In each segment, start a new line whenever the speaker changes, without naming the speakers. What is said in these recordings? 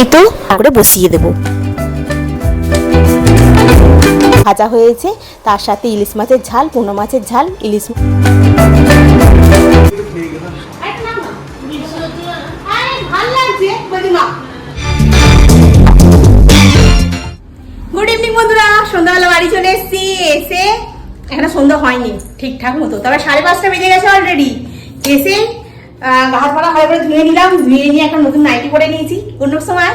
এই তো করে বসিয়ে দেবো। ভাজা হয়েছে, তার সাথে ইলিশ মাছের ঝাল, পোনা মাছের ঝাল, ইলিশ
গুড ইভিনিং বন্ধুরা। সন্ধ্যাবেলা বাড়ি চলে এসেছি। এসে এখানে সন্ধ্যা হয়নি, ঠিকঠাক মতো। তবে সাড়ে পাঁচটা বেজে গেছে অলরেডি এসে হাত পাড়া ভালো করে ধুয়ে নিলাম, ধুয়ে নিয়ে একটা নতুন নাইটি পরে নিয়েছি। অন্য সময়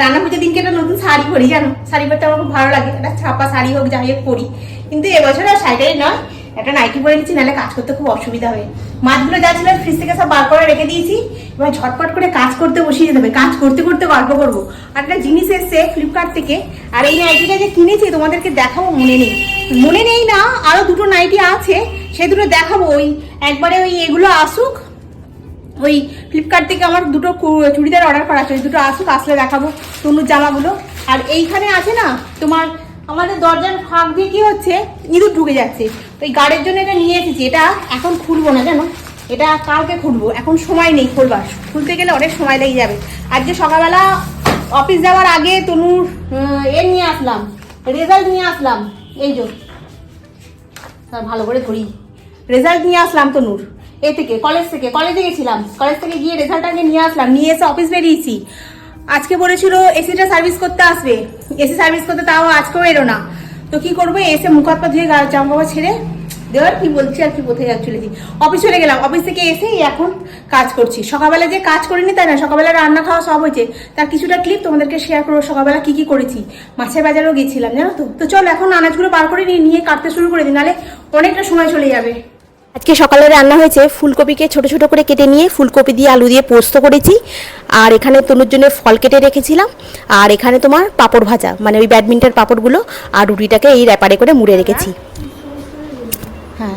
রান্না পুজোর দিনকে একটা নতুন শাড়ি পরি, জানো? শাড়ি পরতে আমার খুব ভালো লাগে, একটা ছাপা শাড়ি হোক, যাই হোক পরি। কিন্তু এবছর আর শাড়িটাই নয়, একটা নাইটি পরে নিচ্ছি, নাহলে কাজ করতে খুব অসুবিধা হয়। মাছগুলো যা ছিল ফ্রিজ থেকে সব বার করে রেখে দিয়েছি, এবার ঝটপট করে কাজ করতে বসিয়ে যেতে হবে। কাজ করতে করতে গল্প করব। আর একটা জিনিস এসছে ফ্লিপকার্ট থেকে, আর এই নাইটিটা যে কিনেছি, তোমাদেরকে দেখাবো মনে নেই। মনে নেই না, আরও দুটো নাইটি আছে, সে দুটো দেখাবো। ওই একবারে ওই এগুলো আসুক ওই ফ্লিপকার্ট থেকে আমার দুটো চুড়িদার অর্ডার করা আছে দুটো আসুক, আসলে দেখাবো তনুর জামাগুলো। আর এইখানে আছে না, তোমার আমাদের দরজার ফাঁক দিয়ে কি হচ্ছে, ইঁদুর ঢুকে যাচ্ছে। তো এই গার্ডের জন্য এটা নিয়ে এসেছি, এটা এখন খুলবো না জানো? এটা কালকে খুলবো, এখন সময় নেই খুলবার। খুলতে গেলে অনেক সময় লেগে যাবে। আজকে সকালবেলা অফিস যাওয়ার আগে তনুর এ নিয়ে আসলাম রেজাল্ট নিয়ে আসলাম, এই যে। ভালো করে ধরি। রেজাল্ট নিয়ে আসলাম তনুর। এ থেকে কলেজ থেকে কলেজে গেছিলাম। কলেজ থেকে গিয়ে রেজাল্ট আগে নিয়ে আসলাম, নিয়ে এসে অফিস বেরিয়েছি। আজকে বলেছিল এসিটা সার্ভিস করতে আসবে। এসি সার্ভিস করতে তাও আজকেও এলো না। তো কি করব এসে মুখ হাত পা ধুয়ে জামা কাপড় ছেড়ে দেওয়ার কি বলছি আর কি কোথায় চলেছি অফিস চলে গেলাম। অফিস থেকে এসে এখন কাজ করছি। সকালবেলা যে কাজ করিনি তাই না, সকালবেলা রান্না খাওয়া সব হয়েছে। তার কিছুটা ক্লিপ তোমাদেরকে শেয়ার করব, সকালবেলা কি কি করেছি। মাছের বাজারেও গেছিলাম, জানো তো? তো চল এখন আনাজগুলো বার করে নিয়ে নিয়ে কাটতে শুরু করে দিই, নাহলে অনেকটা সময় চলে যাবে।
আজকে সকালে রান্না হয়েছে ফুলকপিকে ছোট ছোট করে কেটে নিয়ে ফুলকপি দিয়ে আলু দিয়ে পোস্ত করেছি। আর এখানে তনুর জন্য ফল কেটে রেখেছিলাম। আর এখানে তোমার পাপড় ভাজা মানে ওই ব্যাডমিন্টন পাপড়গুলো আর রুটিটাকে এই র্যাপারে করে মুড়ে রেখেছি। হ্যাঁ।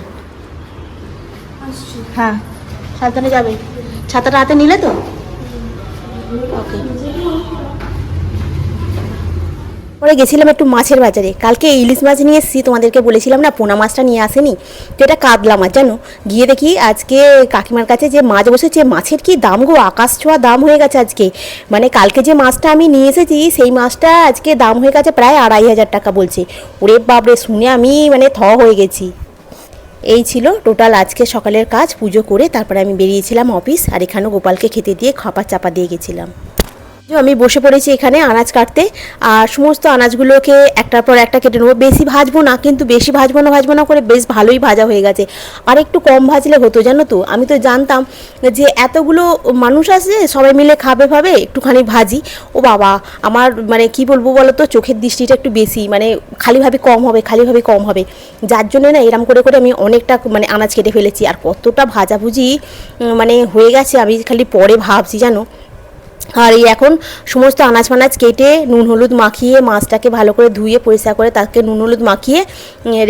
হ্যাঁ। সাবধানে যাবে। ছাতাটা হাতে নিলে তো? ওকে পরে গেছিলাম একটু মাছের বাজারে। কালকে ইলিশ মাছ নিয়ে এসেছি, তোমাদেরকে বলেছিলাম না, পোনা মাছটা নিয়ে আসেনি। তো এটা কাতলা মাছ, জানো? গিয়ে দেখি আজকে কাকিমার কাছে যে মাছ বসেছে, মাছের কি দাম গো? আকাশ ছোঁয়া দাম হয়ে গেছে আজকে। মানে কালকে যে মাছটা আমি নিয়ে এসেছি, সেই মাছটা আজকে দাম হয়ে গেছে প্রায় আড়াই হাজার টাকা বলছে। ওরে বাপরে, শুনে আমি মানে থ হয়ে গেছি। এই ছিল টোটাল আজকে সকালের কাজ, পুজো করে তারপরে আমি বেরিয়েছিলাম অফিস, আর এখানেও গোপালকে খেতে দিয়ে খাপা চাপা দিয়ে গেছিলাম। আমি বসে পড়েছি এখানে আনাজ কাটতে। আর সমস্ত আনাজগুলোকে একটার পর একটা কেটে নেব। বেশি ভাজবো না, কিন্তু বেশি ভাজবো না ভাজবো না করে বেশ ভালোই ভাজা হয়ে গেছে। আর একটু কম ভাজলে হতো, জানো তো? আমি তো জানতাম যে এতগুলো মানুষ আছে সবাই মিলে খাবে ভাবে, একটুখানি ভাজি। ও বাবা, আমার মানে কি বলব বলো তো চোখের দৃষ্টিটা একটু বেশি মানে খালিভাবে কম হবে, খালিভাবে কম হবে। যার জন্য না এরম করে করে আমি অনেকটা মানে আনাজ কেটে ফেলেছি। আর কতটা ভাজাভুজি মানে হয়ে গেছে, আমি খালি পরে ভাবছি, জানো? আর এই এখন সমস্ত আনাজ ফানাজ কেটে নুন, হলুদ মাখিয়ে মাছটাকে ভালো করে ধুয়ে পরিষ্কার করে তাকে নুন, হলুদ মাখিয়ে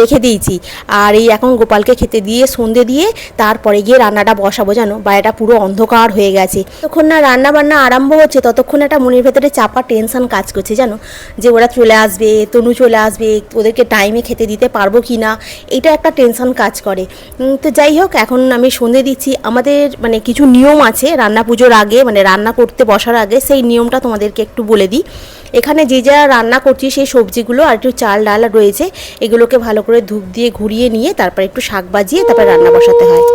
রেখে দিয়েছি। আর এই এখন গোপালকে খেতে দিয়ে, সন্ধে দিয়ে তারপরে গিয়ে রান্নাটা বসাবো, জানো? বাড়িটা পুরো অন্ধকার হয়ে গেছে। তখন না রান্না বান্না আরম্ভ হচ্ছে, ততক্ষণ একটা মনের ভেতরে চাপা টেনশন কাজ করছে, জানো? যে ওরা চলে আসবে, তনু চলে আসবে, ওদেরকে টাইমে খেতে দিতে পারব কি না এটা একটা টেনশন কাজ করে। তো যাই হোক, এখন আমি সন্ধে দিচ্ছি। আমাদের মানে কিছু নিয়ম আছে, রান্না পুজোর আগে মানে রান্না করতে বসার আগে সেই নিয়মটা তোমাদেরকে একটু বলে দিই। এখানে যে যা রান্না করছি সেই সবজিগুলো আর একটু চাল, ডাল রয়েছে, এগুলোকে ভালো করে ধূপ দিয়ে ঘুরিয়ে নিয়ে তারপর একটু শাক বাজিয়ে তারপর রান্না বসাতে হয়।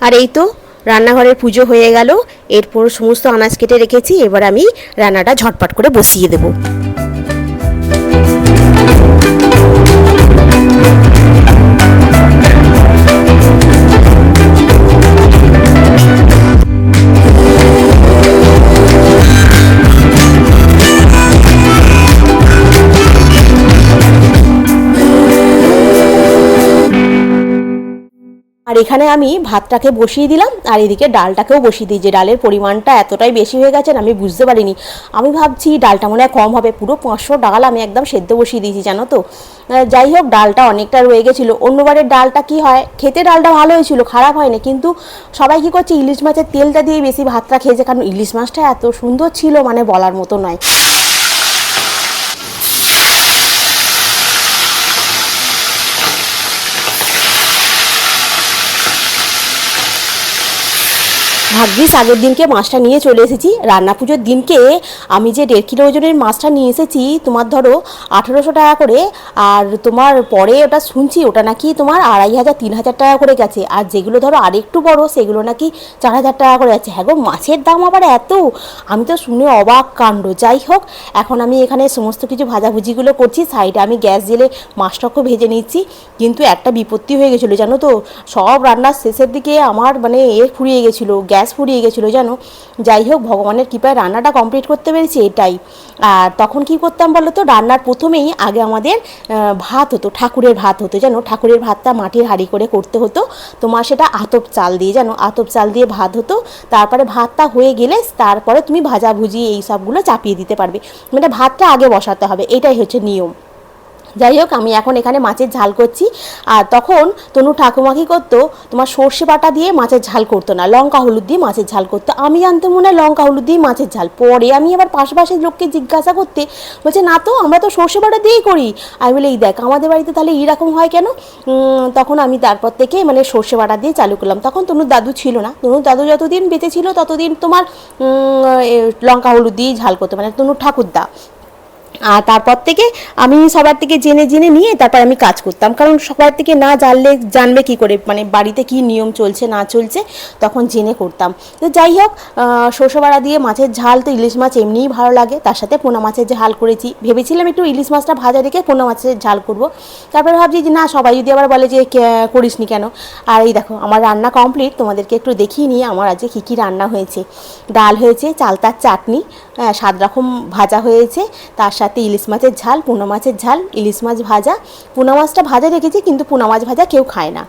আর এই তো রান্নাঘরের পুজো হয়ে গেল, এরপর সমস্ত আনাজ কেটে রেখেছি, এবার আমি রান্নাটা ঝটপট করে বসিয়ে দেবো। আর এখানে আমি ভাতটাকে বসিয়ে দিলাম, আর এদিকে ডালটাকেও বসিয়ে দিই। যে ডালের পরিমাণটা এতটাই বেশি হয়ে গেছে আমি বুঝতে পারিনি। আমি ভাবছি ডালটা মনে হয় কম হবে, পুরো পাঁচশো ডাল আমি একদম সেদ্ধ বসিয়ে দিয়েছি, জানো তো? যাই হোক, ডালটা অনেকটা রয়ে গেছিল। অন্যবারের ডালটা কি হয়, খেতে ডালটা ভালো হয়েছিল, খারাপ হয়নি, কিন্তু সবাই কি করছে, ইলিশ মাছের তেলটা দিয়ে বেশি ভাতটা খেয়েছে, কারণ ইলিশ মাছটা এত সুন্দর ছিল মানে বলার মতো নয়। ভাগ্যিস আগের দিনকে মাছটা নিয়ে চলে এসেছি। রান্না পুজোর দিনকে আমি যে দেড় কিলো ওজনের মাছটা নিয়ে এসেছি, তোমার ধরো আঠেরোশো টাকা করে। আর তোমার পরে ওটা শুনছি, ওটা নাকি তোমার আড়াই হাজার, তিন হাজার টাকা করে গেছে। আর যেগুলো ধরো আরেকটু বড়, সেগুলো নাকি চার হাজার টাকা করে যাচ্ছে। হ্যাঁ গো, মাছের দাম আবার এত? আমি তো শুনে অবাক কাণ্ড। যাই হোক, এখন আমি এখানে সমস্ত কিছু ভাজাভুজিগুলো করছি। সাইডে আমি গ্যাস জেলে মাছটাকেও ভেজে নিচ্ছি। কিন্তু একটা বিপত্তি হয়ে গেছিল, জানো তো? সব রান্নার শেষের দিকে আমার মানে এ ফুরিয়ে গেছিল। গ্যাস ফুরিয়ে গেছিল, জানো? যাই হোক, ভগবানের কৃপায় রান্নাটা কমপ্লিট করতে পেরেছি এটাই। আর তখন কি করতাম বলো তো, রান্নার প্রথমেই আগে আমাদের ভাত হতো, ঠাকুরের ভাত হতো, জানো? ঠাকুরের ভাতটা মাটির হাঁড়ি করে করতে হতো। তোমার সেটা আতপ চাল দিয়ে, জানো? আতপ চাল দিয়ে ভাত হতো। তারপরে ভাতটা হয়ে গেলে তারপরে তুমি ভাজাভুজি এই সবগুলো চাপিয়ে দিতে পারবে। মানে ভাতটা আগে বসাতে হবে, এটাই হচ্ছে নিয়ম। যাই হোক, আমি এখন এখানে মাছের ঝাল করছি। আর তখন তনু ঠাকুমা কি করতো, তোমার সর্ষে বাটা দিয়ে মাছের ঝাল করতো না, লঙ্কা, হলুদ দিয়ে মাছের ঝাল করতো। আমি জানতে মনে হয় লঙ্কা, হলুদ দিয়ে মাছের ঝাল। পরে আমি আবার পাশাপাশি লোককে জিজ্ঞাসা করতে, বলছে, না তো, আমরা তো সর্ষে বাটা দিয়েই করি। আমি বলি, এই দেখ, আমাদের বাড়িতে তাহলে এইরকম হয় কেন? তখন আমি তারপর থেকে মানে সর্ষে বাটা দিয়ে চালু করলাম। তখন তনুর দাদু ছিল না। তনুর দাদু যতদিন বেঁচে ছিল, ততদিন তোমার লঙ্কা, হলুদ দিয়েই ঝাল করতো মানে তনুর ঠাকুরদা। আর তারপর থেকে আমি সবার থেকে জেনে জেনে নিয়ে তারপর আমি কাজ করতাম। কারণ সবার থেকে না জানলে জানবে কি করে মানে বাড়িতে কি নিয়ম চলছে না চলছে তখন জেনে করতাম। তো যাই হোক আহ, শস্য বাড়া দিয়ে মাছের ঝাল তো ইলিশ মাছ এমনিই ভালো লাগে তার সাথে পোনা মাছের ঝাল করেছি। ভেবেছিলাম একটু ইলিশ মাছটা ভাজা রেখে পোনা মাছের ঝাল করব। তারপরে ভাবছি যে না সবাই যদি আবার বলে যে করিস নি কেন? আর এই দেখো আমার রান্না কমপ্লিট তোমাদেরকে একটু দেখিয়ে নিয়ে আমার আজকে কী কী রান্না হয়েছে। ডাল হয়েছে চালতার চাটনি সাত রকম ভাজা হয়েছে তার সাথে ইলিশ মাছের ঝাল, পোনা মাছের ঝাল, ইলিশ মাছ ভাজা। পোনা মাছটা ভাজা রেখেছি, কিন্তু পোনা মাছ ভাজা কেউ খায় না।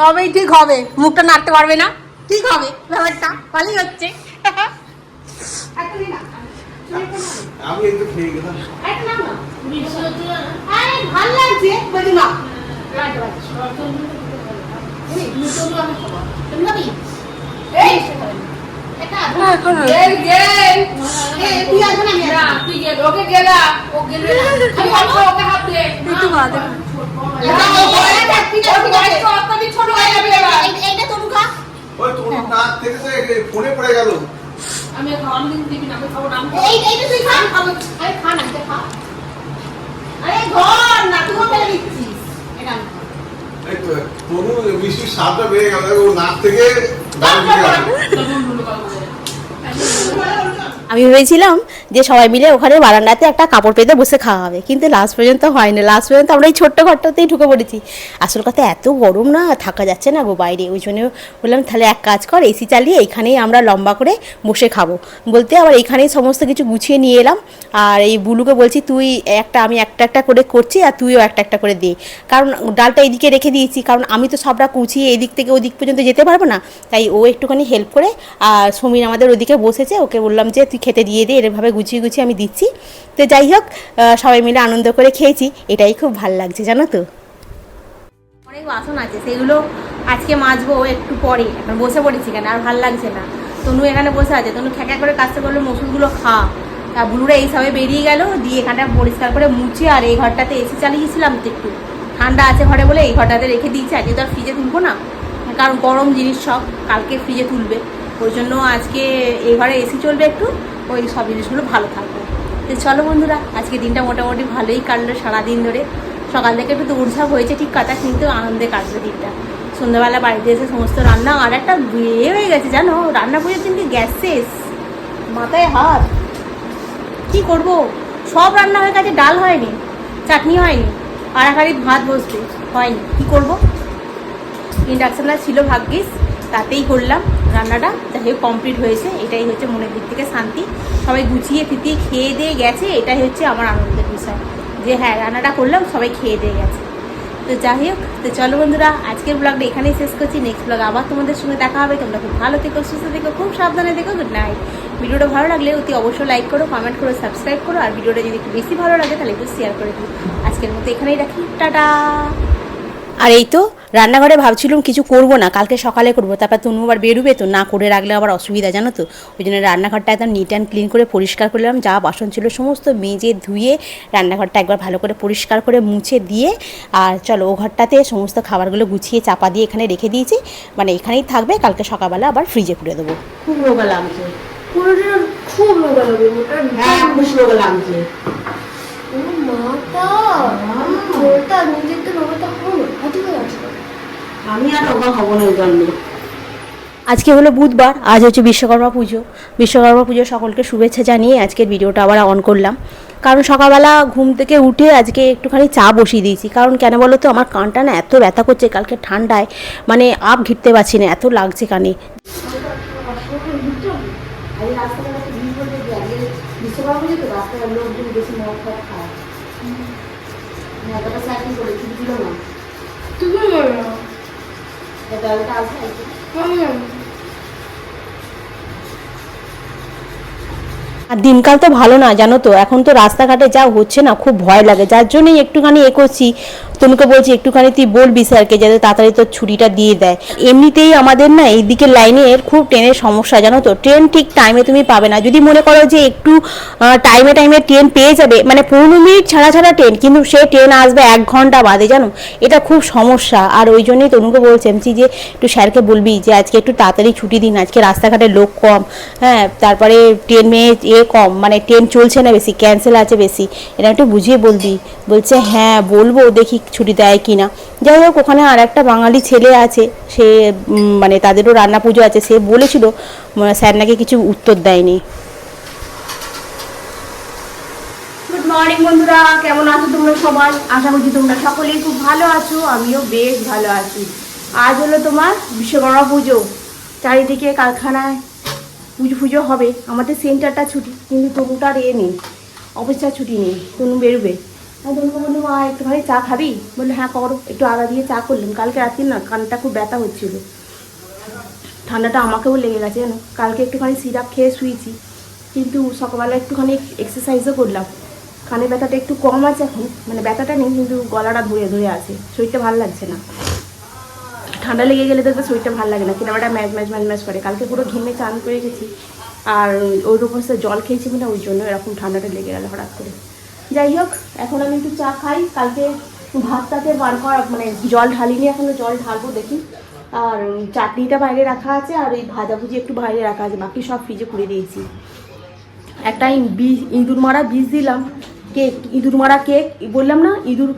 তবেই ঠিক হবে। মুখটা নাড়তে পারবে না? ঠিক হবে ব্যাপারটা ভালোই হচ্ছে।
আমি একটু খেয়ে গেলাম।
ভালো লাগছে। না রাখতে পারছি। এই, তুমি খাবি? এই, একটা আধা। এই, তুই আসবে না, আমি আসব। একটু বাদে। ঠিক আছে, ঠিক আছে। এই- এইটা তনু খা।
ওই তোর নাক থেকে তো ফোনে পড়ে গেল।
এই এইটা তুই খা। আরে খা না খা। আরে ধর না তুই ফেলে দিচ্ছিস এটা আমি খাব।
এই তো তনু মিষ্টির স্বাদটা বেড়ে গেল। ও নাক থেকে দাম গেল।
আমি ভেবেছিলাম যে সবাই মিলে ওখানে বারান্দাতে একটা কাপড় পেতে বসে খাওয়া হবে। কিন্তু লাস্ট পর্যন্ত হয়নি। লাস্ট পর্যন্ত আমরা এই ছোট্ট ঘরটাতেই ঢুকে পড়েছি। আসল কথা, এত গরম না? থাকা যাচ্ছে না গো বাইরে। ওই জন্য বললাম, তাহলে এক কাজ কর এসি চালিয়ে এখানেই আমরা লম্বা করে বসে খাব। বলতে আবার এখানেই সমস্ত কিছু গুছিয়ে নিয়ে এলাম। আর এই বুলুকে বলছি, তুই একটা, আমি একটা একটা করে করছি আর তুইও একটা একটা করে দে। কারণ ডালটা এদিকে রেখে দিয়েছি। কারণ আমি তো সবটা কুচিয়ে এদিক থেকে ওদিক পর্যন্ত যেতে পারব না। তাই ও একটুখানি হেল্প করে, আর সমীর আমাদের ওদিকে বসেছে। ওকে বললাম যে, তুই খেতে দিয়ে দে এরভাবে গুছিয়ে গুছিয়ে আমি দিচ্ছি। তো যাই হোক সবাই মিলে আনন্দ করে খেয়েছি। এটাই খুব ভালো লাগছে, জানো তো? অনেক বাসন আছে, সেগুলো আজকে মাজবো একটু পরে। এখন বসে পড়েছি কেন আর ভালো লাগছে না। তনু এখানে বসে আছে, তনু খ্যাঁকা করে কাজটা করল, মসুরগুলো খা। তা বুলুরা এই সবে বেরিয়ে গেল, দিয়ে এখানটা পরিষ্কার করে মুছে, আর এই ঘরটাতে এসি চালিয়েছিলাম তো একটু। ঠান্ডা আছে ঘরে বলে এই ঘরটাতে রেখে দিয়েছি, আজকে তো আর ফ্রিজে তুলবো না। কারণ গরম জিনিস সব, কালকে ফ্রিজে তুলবে। ওই জন্য আজকে এই ঘরে এসি চলবে একটু, ওই সব জিনিসগুলো ভালো থাকবে। তো চলো বন্ধুরা, আজকে দিনটা মোটামুটি ভালোই কাটলো সারাদিন ধরে। সকাল থেকে একটু দৌড়ঝাঁপ হয়েছে, ঠিক কথা কিন্তু আনন্দে কাটলো দিনটা। সন্ধ্যাবেলা বাড়িতে এসে সমস্ত রান্না, আর একটা বিয়ে হয়ে গেছে, জানো? রান্না পুজোর দিনকে গ্যাস শেষ। মাথায় হাত। কি করব? সব রান্না হয়ে গেছে, ডাল হয়নি, চাটনি হয়নি হাঁড়ি ভাত বসবে, হয়নি। কি করব? ইন্ডাকশানটা ছিল ভাগ্যিস, তাতেই করলাম। রান্নাটা যাই হোক কমপ্লিট হয়েছে। এটাই হচ্ছে মনের দিক থেকে শান্তি। সবাই গুছিয়ে ফিতিয়ে খেয়ে দিয়ে গেছে, এটাই হচ্ছে আমার আনন্দের বিষয়। যে হ্যাঁ রান্নাটা করলাম, সবাই খেয়ে দিয়ে গেছে।
তো যাই হোক, তো চলো বন্ধুরা, আজকের ব্লগটা এখানেই শেষ করছি। নেক্সট ব্লগ আবার তোমাদের সঙ্গে দেখা হবে। তোমরা খুব ভালো থেকো, সুস্থ থেকো, খুব সাবধানে থেকো। গুড নাইট ভিডিওটা ভালো লাগলে অতি অবশ্যই লাইক করো কমেন্ট করো সাবস্ক্রাইব করো। আর ভিডিওটা যদি একটু বেশি ভালো লাগে, তাহলে একটু শেয়ার করে দিও। আজকের মতো এখানেই রাখি। টাটা!
আর এই তো রান্নাঘরে ভাবছিলাম কিছু করব না কালকে সকালে করব। তারপর তনু আবার বেরোবে তো না করে রাখলে আবার অসুবিধা জানো তো? ওই জন্য রান্নাঘরটা একদম নিট অ্যান্ড ক্লিন করে পরিষ্কার করলাম যা বাসন ছিল সমস্ত মেজে ধুয়ে রান্নাঘরটা একবার ভালো করে পরিষ্কার করে মুছে দিয়ে আর চলো ও ঘরটাতে সমস্ত খাবারগুলো গুছিয়ে চাপা দিয়ে এখানে রেখে দিয়েছি। মানে এখানেই থাকবে কালকে সকালবেলা আবার ফ্রিজে করে দেবো।
খুব রোগা লাগছে।
খুব
হ্যাঁ। রোগা লাগছে।
নিজের তো নোংরাটা হলো হাতি হয়ে আসলো
আমি আর হব না ওই জন্য।
আজকে হলো বুধবার আজ হচ্ছে বিশ্বকর্মা পুজো। বিশ্বকর্মা পুজো সকলকে শুভেচ্ছা জানিয়ে আজকের ভিডিওটা আবার অন করলাম। কারণ সকালবেলা ঘুম থেকে উঠে আজকে একটুখানি চা বসিয়ে দিয়েছি। কারণ কেন বলো তো আমার কানটা না এত ব্যথা করছে কালকে ঠান্ডায় মানে আপ ঘিরতে পারছি না এত লাগছে কানে।
তুমি
আর দিনকাল তো ভালো না, জানো তো? এখন তো রাস্তাঘাটে যা হচ্ছে না, খুব ভয় লাগে। যার জন্যই একটুখানি এ করছি। তনুকে বলছি, একটুখানি তুই বলবি স্যারকে যাতে তাড়াতাড়ি তোর ছুটিটা দিয়ে দেয়। এমনিতেই আমাদের না এই দিকের লাইনের খুব ট্রেনের সমস্যা, জানো তো? ট্রেন ঠিক টাইমে তুমি পাবে না। যদি মনে করো যে একটু টাইমে টাইমে ট্রেন পেয়ে যাবে মানে পনেরো মিনিট ছাড়া ছাড়া ট্রেন, কিন্তু সে ট্রেন আসবে এক ঘণ্টা বাদে, জানো? এটা খুব সমস্যা। আর ওই জন্যই তনুকে বলছি, আমি যে, একটু স্যারকে বলবি যে, আজকে একটু তাড়াতাড়ি ছুটি দিন, আজকে রাস্তাঘাটে লোক কম। হ্যাঁ তারপরে ট্রেন মেয়ে এ কম মানে ট্রেন চলছে না বেশি ক্যান্সেল আছে বেশি। এটা একটু বুঝিয়ে বলবি। বলছে হ্যাঁ বলব, দেখি ছুটি দেয় কি না যাই হোক ওখানে আর একটা বাঙালি ছেলে আছে, সে মানে তাদেরও রান্না পুজো আছে, সে বলেছিল স্যার নাকি কিছু উত্তর দেয়নি।
গুড মর্নিং বন্ধুরা, কেমন আছো তোমরা সবাই? আশা করছি তোমরা সকলেই খুব ভালো আছো, আমিও বেশ ভালো আছি। আজ হলো তোমার বিশ্বকর্মা পুজো। চারিদিকে কারখানায় পুজো পুজো হবে। আমাদের সেন্টারটা ছুটি, কিন্তু তনুটার এ নেই। অফিসটা ছুটি নেই তনু বেরোবে। আমি তনুকে বললাম মা, একটুখানি চা খাবি? বলল হ্যাঁ করো। একটু আগা দিয়ে চা করলাম। কালকে রাত্রি না, কানটা খুব ব্যথা হচ্ছিল। ঠান্ডাটা আমাকেও লেগে গেছে জানো? কালকে একটুখানি সিরাপ খেয়ে শুয়েছি। কিন্তু সকালবেলা একটুখানি এক্সারসাইজও করলাম। কানে ব্যথাটা একটু কম আছে এখন। মানে ব্যথাটা নেই, কিন্তু গলাটা ধরে ধরে আছে। শরীরটা ভালো লাগছে না। ঠান্ডা লেগে গেলে তো শরীরটা ভালো লাগে না। কিন্তু একটা ম্যাচ ম্যাচ ম্যাচ ম্যাচ করে। কালকে পুরো ঘেমে চান করে গেছি আর ওই রকম জল খেয়েছি না ওই জন্য এরকম ঠান্ডাটা লেগে গেল হঠাৎ করে। যাই হোক এখন আমি একটু চা খাই। কালকে ভাতটাতে বার করা মানে জল ঢালিনি এখনও জল ঢালবো দেখি। আর চাটনিটা বাইরে রাখা আছে আর ওই ভাজাভুজি একটু বাইরে রাখা আছে বাকি সব ফ্রিজে করে দিয়েছি। একটা বীজ ইঁদুর মারা বীজ দিলাম কেক ইঁদুর মারা কেক। বললাম না ইঁদুর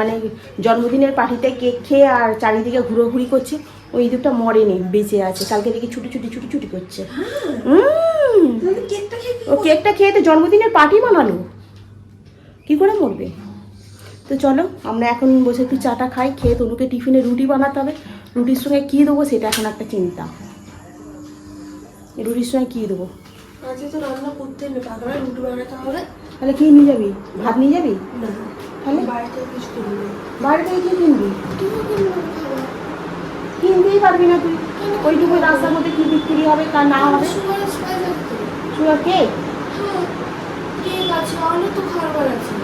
মানে জন্মদিনের পার্টিতে কেক খেয়ে আর চারিদিকে ঘুরোঘুরি করছে। ওই ইঁদুরটা মরেনি বেঁচে আছে। কালকে দেখি ছুটি ছুটি ছুটি ছুটি করছে।
খেয়ে
ও কেকটা খেয়ে তো জন্মদিনের পার্টি বানালো। কি করে মরবে? তো চলো আমরা এখন বসে একটু চাটা খাই খেয়ে তনুকে টিফিনে রুটি বানাতে হবে। রুটির সঙ্গে কী দেবো সেটা এখন একটা চিন্তা। রুটির সঙ্গে কী দেবো? তাহলে কি নিয়ে যাবি? ভাত নিয়ে যাবি? তাহলে? বাইরে থেকে কি কিনবি? কিনতেই পারবি না তুই। ওইটুকু রাস্তার মধ্যে কি বিক্রি হবে তা না হবে?
সুগার
কেক
কেক আছে অনেক তো খাবার আছে।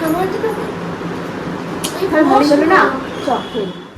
খাবার
ভালো না? চল খেয়ে নে।